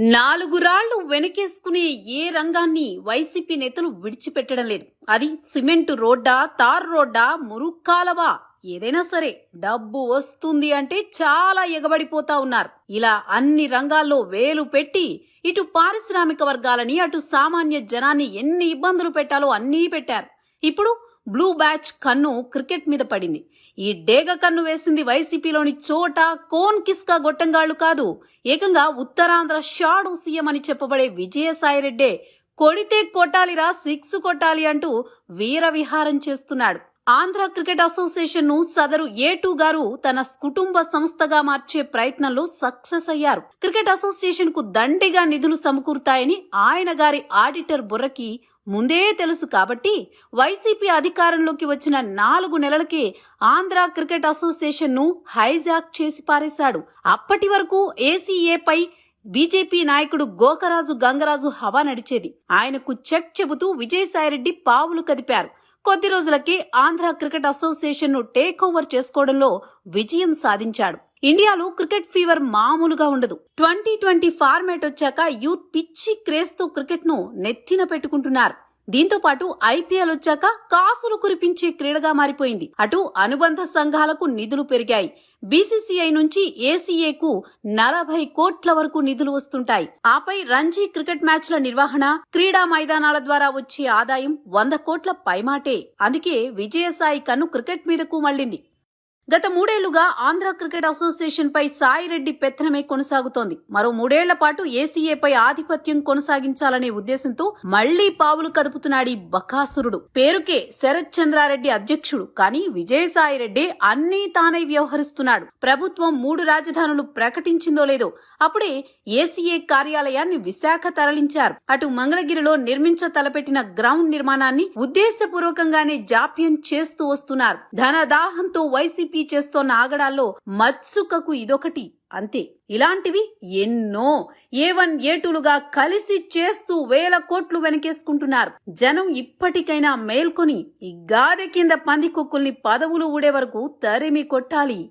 నాలుగు రాళ్ళు వెనకేసుకునే ఏ రంగాన్ని వైసీపీ నేతలు విడిచిపెట్టడం లేదు. అది సిమెంట్ రోడ్డా తార్ రోడ్డా మురుక్కాలవా? ఏదైనా సరే డబ్బు వస్తుంది అంటే చాలా ఎగబడిపోతా ఉన్నారు. ఇలా అన్ని రంగాల్లో వేలు పెట్టి ఇటు పారిశ్రామిక వర్గాలని అటు సామాన్య జనాన్ని ఎన్ని ఇబ్బందులు పెట్టాలో అన్నీ పెట్టారు. ఇప్పుడు బ్లూ బ్యాచ్ కన్ను క్రికెట్ మీద పడింది. ఈ డేగ కన్ను వేసింది వైసీపీలోని చోట కోన్ కిస్కా గొట్టంగాళ్ళు కాదు. ఏకంగా ఉత్తరాంధ్ర షాడు సీఎం అని చెప్పబడే విజయసాయిరెడ్డే కొడితే కొట్టాలిరా సిక్స్ కొట్టాలి అంటూ వీర విహారం చేస్తున్నాడు. ఆంధ్ర క్రికెట్ అసోసియేషన్ను సదరు ఏ టూ గారు తన కుటుంబ సంస్థగా మార్చే ప్రయత్నంలో సక్సెస్ అయ్యారు. క్రికెట్ అసోసియేషన్కు దండిగా నిధులు సమకూరుతాయని ఆయన గారి ఆడిటర్ బుర్రకి ముందే తెలుసు కాబట్టి వైసీపీ అధికారంలోకి వచ్చిన నాలుగు నెలలకే ఆంధ్ర క్రికెట్ అసోసియేషన్ను హైజాక్ చేసి పారేశాడు. అప్పటి వరకు ఏసీఏపై బీజేపీ నాయకుడు గోకరాజు గంగరాజు హవా నడిచేది. ఆయనకు చెక్ చెబుతూ విజయసాయిరెడ్డి పావులు కదిపారు. కొద్ది రోజులకే ఆంధ్ర క్రికెట్ అసోసియేషన్ను టేక్ ఓవర్ చేసుకోవడంలో విజయం సాధించాడు. ఇండియాలో క్రికెట్ ఫీవర్ మామూలుగా ఉండదు. ట్వంటీ ట్వంటీ ఫార్మాట్ వచ్చాక యూత్ పిచ్చి క్రేజ్తో క్రికెట్ను నెత్తిన పెట్టుకుంటున్నారు. దీంతో పాటు ఐపీఎల్ వచ్చాక కాసులు కురిపించే క్రీడగా మారిపోయింది. అటు అనుబంధ సంఘాలకు నిధులు పెరిగాయి. బీసీసీఐ నుంచి ఏసీఏకు నలభై కోట్ల వరకు నిధులు వస్తుంటాయి. ఆపై రంజీ క్రికెట్ మ్యాచ్ల నిర్వహణ క్రీడా మైదానాల ద్వారా వచ్చే ఆదాయం వంద కోట్ల పైమాటే. అందుకే విజయసాయి కన్ను క్రికెట్ మీదకు మళ్ళింది. గత మూడేళ్ళుగా ఆంధ్ర క్రికెట్ అసోసియేషన్ పై సాయిరెడ్డి పెత్తనమే కొనసాగుతోంది. మరో మూడేళ్ళ పాటు ఏసీఏపై ఆధిపత్యం కొనసాగించాలనే ఉద్దేశంతో మళ్ళీ పావులు కదుపుతున్నాడు బకాసురుడు. పేరుకే శరత్ చంద్రారెడ్డి అధ్యక్షుడు. కానీ విజయసాయిరెడ్డి అన్నీ తానై వ్యవహరిస్తున్నాడు. ప్రభుత్వం మూడు రాజధానులు ప్రకటించిందో లేదో అప్పుడే ఏసీఏ కార్యాలయాన్ని విశాఖ తరలించారు. అటు మంగళగిరిలో నిర్మించ తలపెట్టిన గ్రౌండ్ నిర్మాణాన్ని ఉద్దేశపూర్వకంగానే జాప్యం చేస్తూ వస్తున్నారు. ధనదాహంతో వైసీపీ చేస్తోన్న ఆగడాల్లో మత్సుకకు ఇదొకటి అంతే. ఇలాంటివి ఎన్నో. ఏ వన్ ఏ టూలుగా కలిసి చేస్తూ వేల కోట్లు వెనకేసుకుంటున్నారు. జనం ఇప్పటికైనా మేల్కొని ఈ గాదె కింద పందికొక్కుల్ని పదవులు ఊడే వరకు తరిమి కొట్టాలి.